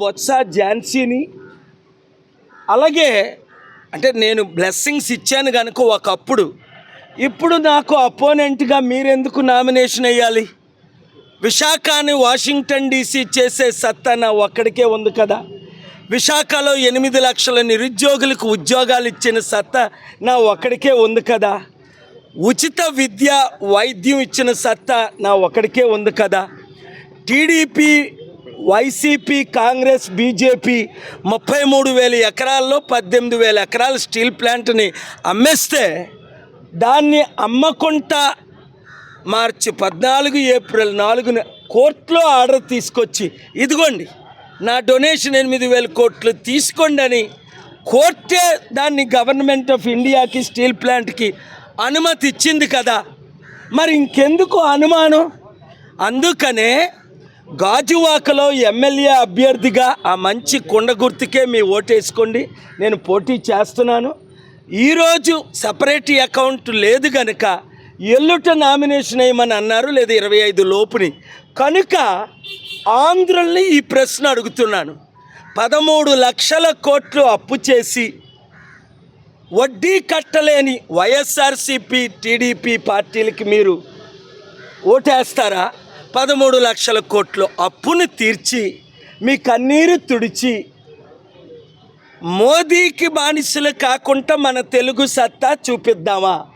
బొత్స ఝాన్సీని? అలాగే అంటే నేను బ్లెస్సింగ్స్ ఇచ్చాను కనుక ఒకప్పుడు. ఇప్పుడు నాకు అపోనెంట్గా మీరెందుకు నామినేషన్ వేయాలి విశాఖని వాషింగ్టన్ డీసీ చేసే సత్తా నా ఒక్కడికే ఉంది కదా. విశాఖలో ఎనిమిది లక్షల నిరుద్యోగులకు ఉద్యోగాలు ఇచ్చిన సత్తా నా ఒక్కడికే ఉంది కదా. ఉచిత విద్య వైద్యం ఇచ్చిన సత్తా నా ఒక్కడికే ఉంది కదా. టీడీపీ వైసీపీ కాంగ్రెస్ బీజేపీ ముప్పై మూడు వేల ఎకరాల్లో పద్దెనిమిది వేల ఎకరాల స్టీల్ ప్లాంట్ని అమ్మేస్తే దాన్ని అమ్మకుండా మార్చి పద్నాలుగు ఏప్రిల్ నాలుగున కోర్టులో ఆర్డర్ తీసుకొచ్చి ఇదిగోండి నా డొనేషన్ ఎనిమిది వేల కోట్లు తీసుకోండి అని కోర్టే దాన్ని గవర్నమెంట్ ఆఫ్ ఇండియాకి స్టీల్ ప్లాంట్కి అనుమతి ఇచ్చింది కదా. మరి ఇంకెందుకు అనుమానం? అందుకనే గాజువాకలో ఎమ్మెల్యే అభ్యర్థిగా ఆ మంచి కొండ గుర్తుకే మీ ఓటేసుకోండి. నేను పోటీ చేస్తున్నాను. ఈరోజు సపరేట్ అకౌంట్ లేదు కనుక ఎల్లుట నామినేషన్ వేయమని అన్నారు లేదా ఇరవై ఐదు లోపుని. కనుక ఆంధ్రుల్ని ఈ ప్రశ్న అడుగుతున్నాను. పదమూడు లక్షల కోట్లు అప్పు చేసి వడ్డీ కట్టలేని వైఎస్ఆర్సిపి టీడీపీ పార్టీలకి మీరు ఓటేస్తారా? పదమూడు లక్షల కోట్లు అప్పును తీర్చి మీ కన్నీరు తుడిచి మోదీకి బానిసలు కాకుండా మన తెలుగు సత్తా చూపిద్దామా?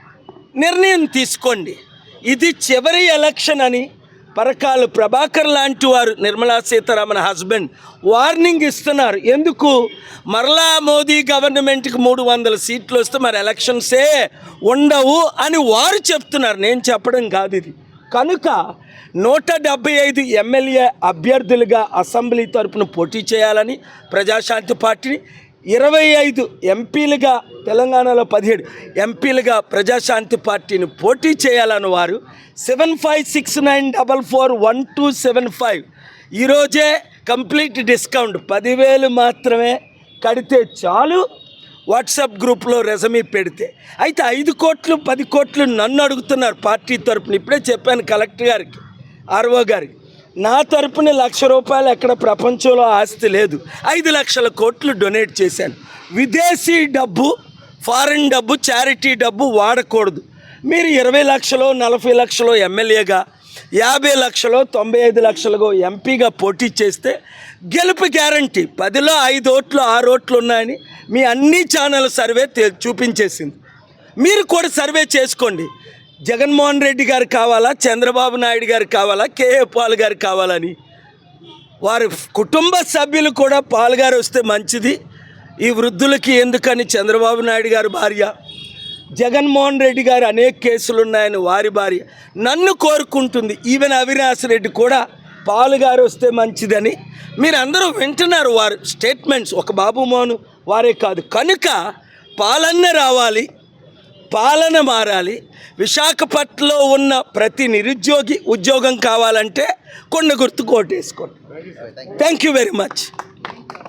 నిర్ణయం తీసుకోండి. ఇది చివరి ఎలక్షన్ అని పరకాలు ప్రభాకర్ లాంటి వారు నిర్మలా సీతారామన్ హస్బెండ్ వార్నింగ్ ఇస్తున్నారు. ఎందుకు? మరలా మోదీ గవర్నమెంట్కి మూడు వందల సీట్లు వస్తే మరి ఎలక్షన్సే ఉండవు అని వారు చెప్తున్నారు. నేను చెప్పడం కాదు ఇది. కనుక నూట డెబ్బై ఐదు ఎమ్మెల్యే అభ్యర్థులుగా అసెంబ్లీ తరపున పోటీ చేయాలని ప్రజాశాంతి పార్టీని ఇరవై ఐదు ఎంపీలుగా తెలంగాణలో పదిహేడు ఎంపీలుగా ప్రజాశాంతి పార్టీని పోటీ చేయాలని వారు seven five six nine double four one two seven five ఈరోజే కంప్లీట్ డిస్కౌంట్ పదివేలు మాత్రమే కడితే చాలు. వాట్సాప్ గ్రూప్లో రెజమీ పెడితే. అయితే ఐదు కోట్లు పది కోట్లు నన్ను అడుగుతున్నారు పార్టీ తరపున. ఇప్పుడే చెప్పాను కలెక్టర్ గారికి ఆర్ఓ గారికి. నా తరపున లక్ష రూపాయలు ఎక్కడ ప్రపంచంలో ఆస్తి లేదు. ఐదు లక్షల కోట్లు డొనేట్ చేశాను. విదేశీ డబ్బు ఫారిన్ డబ్బు చారిటీ డబ్బు వాడకూడదు. మీరు ఇరవై లక్షలు నలభై లక్షలు ఎమ్మెల్యేగా యాభై లక్షలు తొంభై ఐదు లక్షలుగో ఎంపీగా పోటీ చేస్తే గెలుపు గ్యారంటీ. పదిలో ఐదు ఓట్లు ఆరు ఓట్లు ఉన్నాయని మీ అన్ని ఛానల్ సర్వే చూపించేసింది. మీరు కూడా సర్వే చేసుకోండి. జగన్మోహన్ రెడ్డి గారు కావాలా చంద్రబాబు నాయుడు గారు కావాలా కేఏ పాల్ గారు కావాలని. వారి కుటుంబ సభ్యులు కూడా పాల్ గారు వస్తే మంచిది. ఈ వృద్ధులకి ఎందుకని చంద్రబాబు నాయుడు గారు భార్య? జగన్మోహన్ రెడ్డి గారు అనేక కేసులు ఉన్నాయని వారి భార్య నన్ను కోరుకుంటుంది. ఈవెన్ అవినాష్ రెడ్డి కూడా పాలు గారు వస్తే మంచిదని. మీరు అందరూ వింటున్నారు వారు స్టేట్మెంట్స్. ఒక బాబు మోహన్ వారే కాదు. కనుక పాలన్న రావాలి పాలన మారాలి. విశాఖపట్నంలో ఉన్న ప్రతి నిరుద్యోగి ఉద్యోగం కావాలంటే కొండ గుర్తు కోటేసుకోండి. Thank you very much